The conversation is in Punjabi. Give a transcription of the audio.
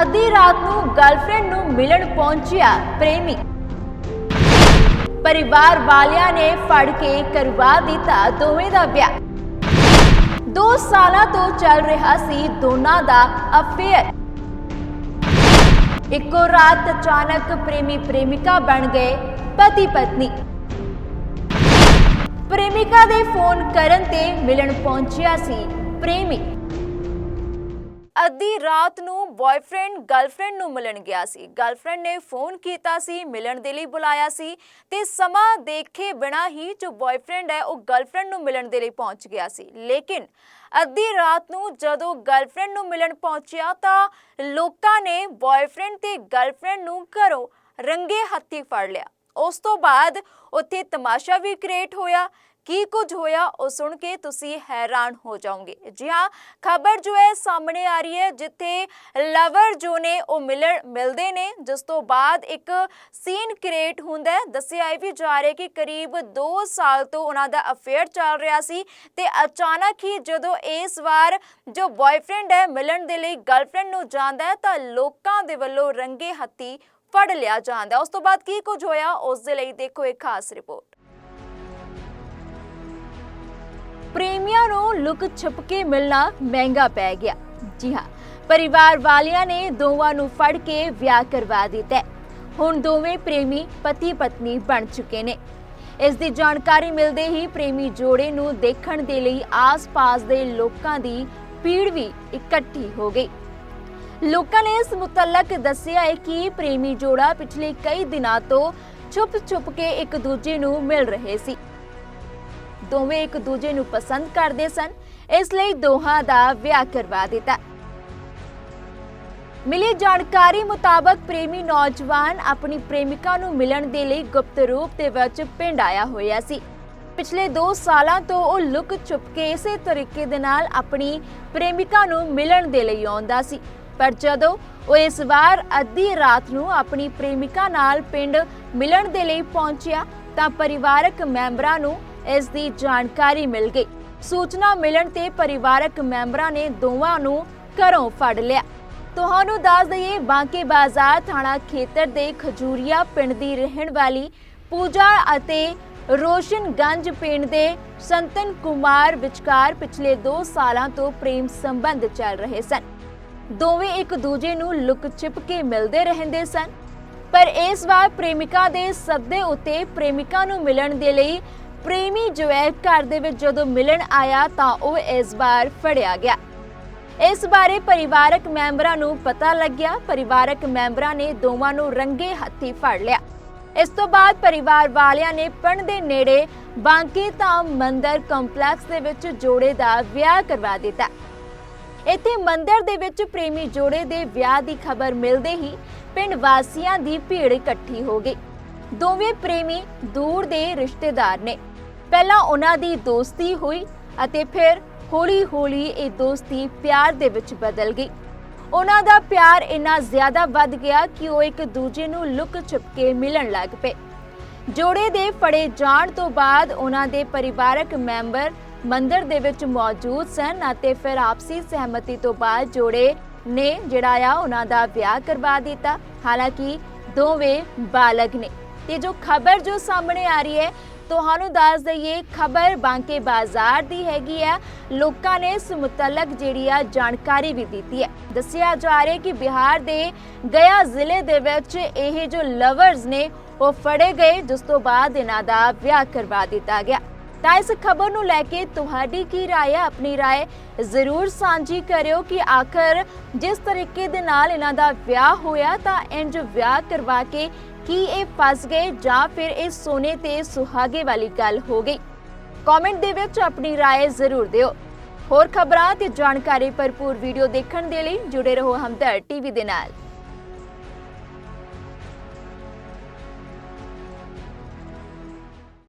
ਅੱਧੀ ਰਾਤ ਨੂੰ ਗਰਲਫ੍ਰੈਂਡ ਨੂੰ ਮਿਲਣ ਪਹੁੰਚਿਆ ਪ੍ਰੇਮੀ। ਪਰਿਵਾਰ ਵਾਲਿਆਂ ਨੇ ਫੜ ਕੇ ਕਰਵਾ ਦਿੱਤਾ ਦੋਵੇਂ ਦਾ ਵਿਆਹ। 2 ਸਾਲਾਂ ਤੋਂ ਚੱਲ ਰਿਹਾ ਸੀ ਦੋਨਾਂ ਦਾ ਅਫੇਅਰ ਇੱਕੋ ਰਾਤ ਅਚਾਨਕ ਪ੍ਰੇਮੀ ਪ੍ਰੇਮਿਕਾ ਬਣ ਗਏ ਪਤੀ ਪਤਨੀ। ਪ੍ਰੇਮਿਕਾ ਦੇ ਫੋਨ ਕਰਨ ਤੇ ਮਿਲਣ ਪਹੁੰਚਿਆ ਸੀ ਪ੍ਰੇਮੀ। ਅੱਧੀ ਰਾਤ ਨੂੰ ਬॉयਫ੍ਰੈਂਡ ਗਰਲਫ੍ਰੈਂਡ ਨੂੰ ਮਿਲਣ ਗਿਆ ਸੀ। ਗਰਲਫ੍ਰੈਂਡ ਨੇ ਫੋਨ ਕੀਤਾ ਸੀ, ਮਿਲਣ ਦੇ ਲਈ ਬੁਲਾਇਆ ਸੀ ਤੇ ਸਮਾਂ ਦੇਖੇ ਬਿਨਾ ਹੀ ਜੋ ਬॉयਫ੍ਰੈਂਡ ਹੈ, ਉਹ ਗਰਲਫ੍ਰੈਂਡ ਨੂੰ ਮਿਲਣ ਦੇ ਲਈ ਪਹੁੰਚ ਗਿਆ ਸੀ। ਲੇਕਿਨ ਅੱਧੀ ਰਾਤ ਨੂੰ ਜਦੋਂ ਗਰਲਫ੍ਰੈਂਡ ਨੂੰ ਮਿਲਣ ਪਹੁੰਚਿਆ ਤਾਂ ਲੋਕਾਂ ਨੇ ਬॉयਫ੍ਰੈਂਡ ਤੇ ਗਰਲਫ੍ਰੈਂਡ ਨੂੰ ਘਰੋਂ ਰੰਗੇ ਹੱਥੀ ਫੜ ਲਿਆ। ਉਸ ਤੋਂ ਬਾਅਦ ਉੱਥੇ ਤਮਾਸ਼ਾ ਵੀ ਕ੍ਰੀਏਟ ਹੋਇਆ। ਕੀ ਕੁਝ ਹੋਇਆ ਉਹ ਸੁਣ ਕੇ ਤੁਸੀਂ ਹੈਰਾਨ ਹੋ ਜਾਓਗੇ। ਜੀ ਹਾਂ, ਖਬਰ ਜੋ ਹੈ ਸਾਹਮਣੇ ਆ ਰਹੀ ਹੈ, ਜਿੱਥੇ ਲਵਰ ਜੋ ਨੇ ਉਹ ਮਿਲਣ ਮਿਲਦੇ ਨੇ, ਜਿਸ ਤੋਂ ਬਾਅਦ ਇੱਕ ਸੀਨ ਕ੍ਰੀਏਟ ਹੁੰਦਾ ਹੈ। ਦੱਸਿਆ ਇਹ ਵੀ ਜਾ ਰਿਹਾ ਕਿ ਕਰੀਬ 2 ਸਾਲ ਤੋਂ ਉਹਨਾਂ ਦਾ ਅਫੇਅਰ ਚੱਲ ਰਿਹਾ ਸੀ ਤੇ ਅਚਾਨਕ ਹੀ ਜਦੋਂ ਇਸ ਵਾਰ ਜੋ ਬॉयਫ੍ਰੈਂਡ ਹੈ ਮਿਲਣ ਦੇ ਲਈ ਗਰਲਫ੍ਰੈਂਡ ਨੂੰ ਜਾਂਦਾ ਹੈ, ਤਾਂ ਲੋਕਾਂ ਦੇ ਵੱਲੋਂ ਰੰਗੇ ਹੱਥੀ ਫੜ ਲਿਆ ਜਾਂਦਾ ਉਸ ਤੋਂ ਬਾਅਦ ਕੀ ਕੁਝ ਹੋਇਆ, ਉਸ ਦੇ ਲਈ ਦੇਖੋ ਇੱਕ ਖਾਸ ਰਿਪੋਰਟ। ਪ੍ਰੇਮੀਆਂ ਨੂੰ ਲੁਕ ਛੁਪ ਕੇ ਮਿਲਣਾ ਮਹਿੰਗਾ ਪੈ ਗਿਆ। ਜੀ ਹਾਂ, ਪਰਿਵਾਰ ਵਾਲਿਆਂ ਨੇ ਦੋਵਾਂ ਨੂੰ ਫੜ ਕੇ ਵਿਆਹ ਕਰਵਾ ਦਿੱਤਾ। ਹੁਣ ਦੋਵੇਂ ਪ੍ਰੇਮੀ ਪਤੀ ਪਤਨੀ ਬਣ ਚੁੱਕੇ ਨੇ। ਇਸ ਦੀ ਜਾਣਕਾਰੀ ਮਿਲਦੇ ਹੀ ਪ੍ਰੇਮੀ ਜੋੜੇ ਨੂੰ ਦੇਖਣ ਦੇ ਲਈ ਆਸ-ਪਾਸ ਦੇ ਲੋਕਾਂ ਦੀ ਭੀੜ ਵੀ ਇਕੱਠੀ ਹੋ ਗਈ। ਲੋਕਾਂ ਨੇ ਇਸ ਮੁਤਲਕ ਦੱਸਿਆ ਹੈ ਕਿ ਪ੍ਰੇਮੀ ਜੋੜਾ ਪਿਛਲੇ ਕਈ ਦਿਨਾਂ ਤੋਂ ਛੁਪ-ਛੁਪ ਕੇ ਇੱਕ ਦੂਜੇ ਨੂੰ ਮਿਲ ਰਹੇ ਸੀ। ਦੋਵੇਂ ਇੱਕ ਦੂਜੇ ਨੂੰ ਪਸੰਦ ਕਰਦੇ ਸਨ। ਇਸ ਲਈ ਦੋਹਾਂ ਦਾ ਵਿਆਹ ਕਰਵਾ ਦਿੱਤਾ। ਮਿਲੀ ਜਾਣਕਾਰੀ ਮੁਤਾਬਕ ਪ੍ਰੇਮੀ ਨੌਜਵਾਨ ਆਪਣੀ ਪ੍ਰੇਮਿਕਾ ਨੂੰ ਮਿਲਣ ਦੇ ਲਈ ਗੁਪਤ ਰੂਪ ਦੇ ਵਿੱਚ ਪਿੰਡ ਆਇਆ ਹੋਇਆ ਸੀ। ਪਿਛਲੇ 2 ਸਾਲਾਂ ਤੋਂ ਉਹ ਲੁਕ ਛੁਪ ਕੇ ਇਸੇ ਤਰੀਕੇ ਦੇ ਨਾਲ ਆਪਣੀ ਪ੍ਰੇਮਿਕਾ ਨੂੰ ਮਿਲਣ ਦੇ ਲਈ ਆਉਂਦਾ ਸੀ। ਪਰ ਜਦੋਂ ਉਹ ਇਸ ਵਾਰ ਅੱਧੀ ਰਾਤ ਨੂੰ ਆਪਣੀ ਪ੍ਰੇਮਿਕਾ ਨਾਲ ਪਿੰਡ ਮਿਲਣ ਦੇ ਲਈ ਪਹੁੰਚਿਆ, ਤਾਂ ਪਰਿਵਾਰਕ ਮੈਂਬਰਾਂ ਨੂੰ ਇਸ ਦੀ ਜਾਣਕਾਰੀ ਮਿਲ ਗਈ। ਸੂਚਨਾ ਮਿਲਣ ਤੇ ਪਰਿਵਾਰਕ ਮੈਂਬਰਾਂ ਨੇ ਦੋਵਾਂ ਨੂੰ ਘਰੋਂ ਫੜ ਲਿਆ। ਤੁਹਾਨੂੰ ਦੱਸ ਦਈਏ, ਬਾਂਕੇ ਬਾਜ਼ਾਰ ਥਾਣਾ ਖੇਤਰ ਦੇ ਖਜੂਰੀਆ ਪਿੰਡ ਦੀ ਰਹਿਣ ਵਾਲੀ ਪੂਜਾ ਅਤੇ ਰੋਸ਼ਨਗੰਜ ਪਿੰਡ ਦੇ ਸੰਤਨ ਕੁਮਾਰ ਵਿਚਕਾਰ ਪਿਛਲੇ 2 ਸਾਲਾਂ ਤੋਂ ਪ੍ਰੇਮ ਸੰਬੰਧ ਚੱਲ ਰਹੇ ਸਨ। ਦੋਵੇਂ ਇੱਕ ਦੂਜੇ ਨੂੰ ਲੁਕ ਛਿਪ ਕੇ ਮਿਲਦੇ ਰਹਿੰਦੇ ਸਨ। ਪਰ ਇਸ ਵਾਰ ਪ੍ਰੇਮਿਕਾ ਦੇ ਸੱਦੇ ਉੱਤੇ ਪ੍ਰੇਮਿਕਾ ਨੂੰ ਮਿਲਣ ਦੇ ਲਈ ਪ੍ਰੇਮੀ ਜੋ ਘਰ ਦੇ ਵਿੱਚ ਜਦੋਂ ਮਿਲਣ ਆਇਆ ਤਾਂ ਉਹ ਇਸ ਵਾਰ ਫੜਿਆ ਗਿਆ। ਇਸ ਬਾਰੇ ਪਰਿਵਾਰਕ ਮੈਂਬਰਾਂ ਨੂੰ ਪਤਾ ਲੱਗਿਆ। ਪਰਿਵਾਰਕ ਮੈਂਬਰਾਂ ਨੇ ਦੋਵਾਂ ਨੂੰ ਰੰਗੇ ਹੱਥੀ ਫੜ ਲਿਆ। ਇਸ ਤੋਂ ਬਾਅਦ ਪਰਿਵਾਰ ਵਾਲਿਆਂ ਨੇ ਪਿੰਡ ਦੇ ਨੇੜੇ ਬਾਂਕੇ ਧਾਮ ਮੰਦਿਰ ਕੰਪਲੈਕਸ ਦੇ ਵਿੱਚ ਜੋੜੇ ਦਾ ਵਿਆਹ ਕਰਵਾ ਦਿੱਤਾ। ਇੱਥੇ ਮੰਦਿਰ ਦੇ ਵਿੱਚ ਪ੍ਰੇਮੀ ਜੋੜੇ ਦੇ ਵਿਆਹ ਦੀ ਖਬਰ ਮਿਲਦੇ ਹੀ ਪਿੰਡ ਵਾਸੀਆਂ ਦੀ ਭੀੜ ਇਕੱਠੀ ਹੋ ਗਈ। ਦੋਵੇਂ ਪ੍ਰੇਮੀ ਦੂਰ ਦੇ ਰਿਸ਼ਤੇਦਾਰ ਨੇ। ਪਹਿਲਾਂ ਉਹਨਾਂ ਦੀ ਦੋਸਤੀ ਹੋਈ ਅਤੇ ਫਿਰ ਹੌਲੀ-ਹੌਲੀ ਇਹ ਦੋਸਤੀ ਪਿਆਰ ਦੇ ਵਿੱਚ ਬਦਲ ਗਈ। ਉਹਨਾਂ ਦਾ ਪਿਆਰ ਇੰਨਾ ਜ਼ਿਆਦਾ ਵੱਧ ਗਿਆ ਕਿ ਉਹ ਇੱਕ ਦੂਜੇ ਨੂੰ ਲੁਕ ਛੁਪ ਮਿਲਣ ਲੱਗ ਪਏ। ਜੋੜੇ ਦੇ ਫੜੇ ਜਾਣ ਤੋਂ ਬਾਅਦ ਉਹਨਾਂ ਦੇ ਪਰਿਵਾਰਕ ਮੈਂਬਰ ਮੰਦਿਰ ਦੇ ਵਿੱਚ ਮੌਜੂਦ ਸਨ ਅਤੇ ਫਿਰ ਆਪਸੀ ਸਹਿਮਤੀ ਤੋਂ ਬਾਅਦ ਜੋੜੇ ਨੇ ਜਿਹੜਾ ਆ ਉਹਨਾਂ ਦਾ ਵਿਆਹ ਕਰਵਾ ਦਿੱਤਾ। ਹਾਲਾਂਕਿ ਦੋਵੇਂ ਬਾਲਗ ਨੇ। ਤੇ ਜੋ ਖਬਰ ਜੋ ਸਾਹਮਣੇ ਆ ਰਹੀ ਹੈ ਤੁਹਾਨੂੰ ਦੱਸ ਦਈਏ ਖਬਰ ਬਾਂਕੇ ਬਾਜ਼ਾਰ ਦੀ ਹੈਗੀ ਹੈ ਲੋਕਾਂ ਨੇ ਇਸ ਮੁਤਲਕ ਜਿਹੜੀ ਆ ਜਾਣਕਾਰੀ ਵੀ ਦਿੱਤੀ ਹੈ ਦੱਸਿਆ ਜਾ ਰਿਹਾ ਕਿ ਬਿਹਾਰ ਦੇ ਗਿਆ ਜ਼ਿਲ੍ਹੇ ਦੇ ਵਿੱਚ ਇਹ ਜੋ ਲਵਰਸ ਨੇ ਉਹ ਫੜੇ ਗਏ ਜਿਸ ਤੋਂ ਬਾਅਦ ਇਹਨਾਂ ਦਾ ਵਿਆਹ ਕਰਵਾ ਦਿੱਤਾ ਗਿਆ ਤਾਂ ਇਸ ਖਬਰ ਨੂੰ ਲੈ ਕੇ ਤੁਹਾਡੀ ਕੀ رائے ਹੈ ਆਪਣੀ رائے ਜ਼ਰੂਰ ਸਾਂਝੀ ਕਰਿਓ ਕਿ ਆਖਰ ਜਿਸ ਤਰੀਕੇ ਦੇ ਨਾਲ ਇਹਨਾਂ ਦਾ ਵਿਆਹ ਹੋਇਆ ਤਾਂ ਇੰਜ ਵਿਆਹ ਕਰਵਾ ਕੇ ਕੀ ਇਹ ਫਸ ਗਏ ਜਾਂ ਫਿਰ ਇਹ ਸੋਨੇ ਤੇ ਸੁਹਾਗੇ ਵਾਲੀ ਗੱਲ ਹੋ ਗਈ ਕਮੈਂਟ ਦੇ ਵਿੱਚ ਆਪਣੀ رائے ਜ਼ਰੂਰ ਦਿਓ ਹੋਰ ਖਬਰਾਂ ਤੇ ਜਾਣਕਾਰੀ ਭਰਪੂਰ ਵੀਡੀਓ ਦੇਖਣ ਦੇ ਲਈ ਜੁੜੇ ਰਹੋ ਹਮਦਰ ਟੀਵੀ ਦੇ ਨਾਲ